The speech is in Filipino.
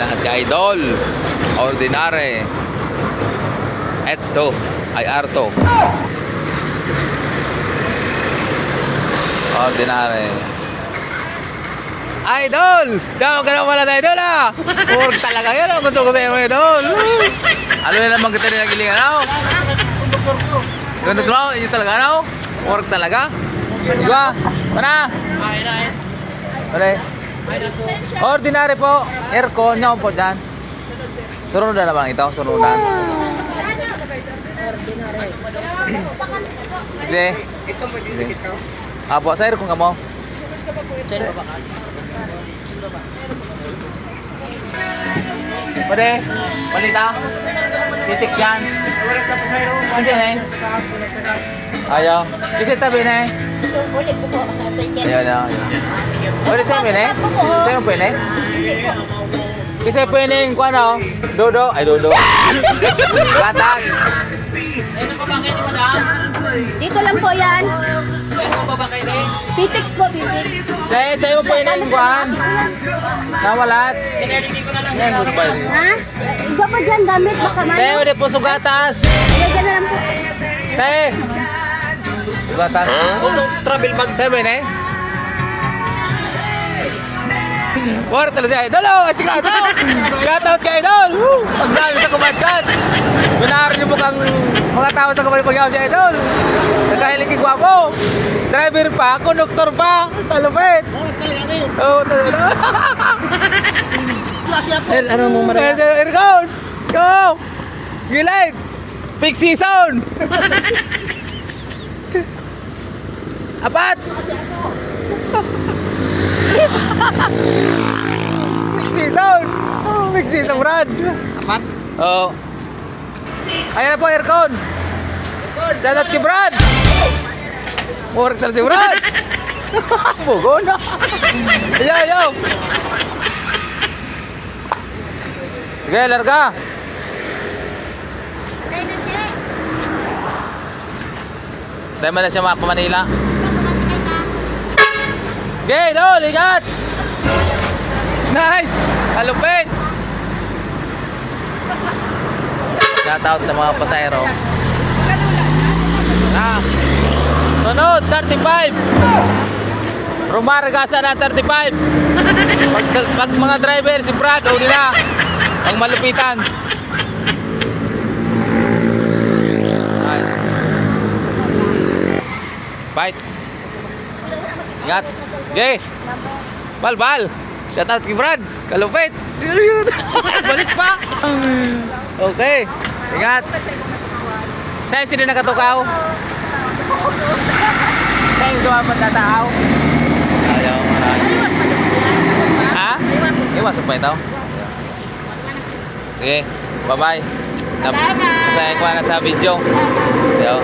na si Idol. Ordinary. H2. Ay R2. Ordinary. Idol! Daw ka na wala na idol ah! Pork talaga yun. Ang gusto ko sa'yo idol. Ano na naman kita rin nagilingan ako? Ganun ko, yun talaga ano? Pork talaga? Di ba? Mana? Mana? Ordinary po. Aircon nyo po dyan. Surunan na bang ito? Surunan. Hindi. Ito mo din ito. Apo, sa aircon ka mo. Pwede? Balita? Titiks yan. Kasi na eh. Ayaw. Kasi tabi na eh. Ulit po po. Tingin. Ayaw na. Pwede sa amin eh? Sa amin pwede? Kasi pwede yung kung ano, dodo, ay dodo. Gatas. Dito lang po yan. Pitix po, pitix. Dahil sa iyo pwede yung kwan. Nawalat. Yan, good boy. Ha? Iba pa dyan, damit. Baka man. Dahil pwede po sugatas. Ilagyan na lang po. Dahil. Sugatas. Travel bag. Sabi na eh. War talaga siya. Idol, oh! Shoutout kay Idol! Ang dami sa kumadkan! Binari niyo mukhang mga tao sa kumadkan si Idol! Nagkahilig yung gwapo! Driver pa, konduktor pa! Talupit! Oo, talaga. El, ano mo Air, air gown! Go! Gilid! Peak season! Apat! Peak season! Peak season, Brad! Apat? Oo. Ayan na po, aircon! Shoutout kay Brad! Work na si Brad! Pugo na! Yo, yo! Sige, larga! Dahil mo na siya mapa Manila. Okay, no, ligat! Nice! Kalupit! Shout out sa mga pasayro. Ah. Sunod, 35. Rumaragasa na 35. Pag, pag mga driver, si Brad, uli na. Ang malupitan. Bite. Ingat. Okay. Bal, bal. Shout out kay Brad. Kalupit. Balik pa. Okay. Ingat. Saan sino nakatukaw? Saan yung gawa magtataaw? Ayaw, marami. Ha? Iwasok pa ito? Sige. Bye-bye. Masaya ko na sa video. Yo.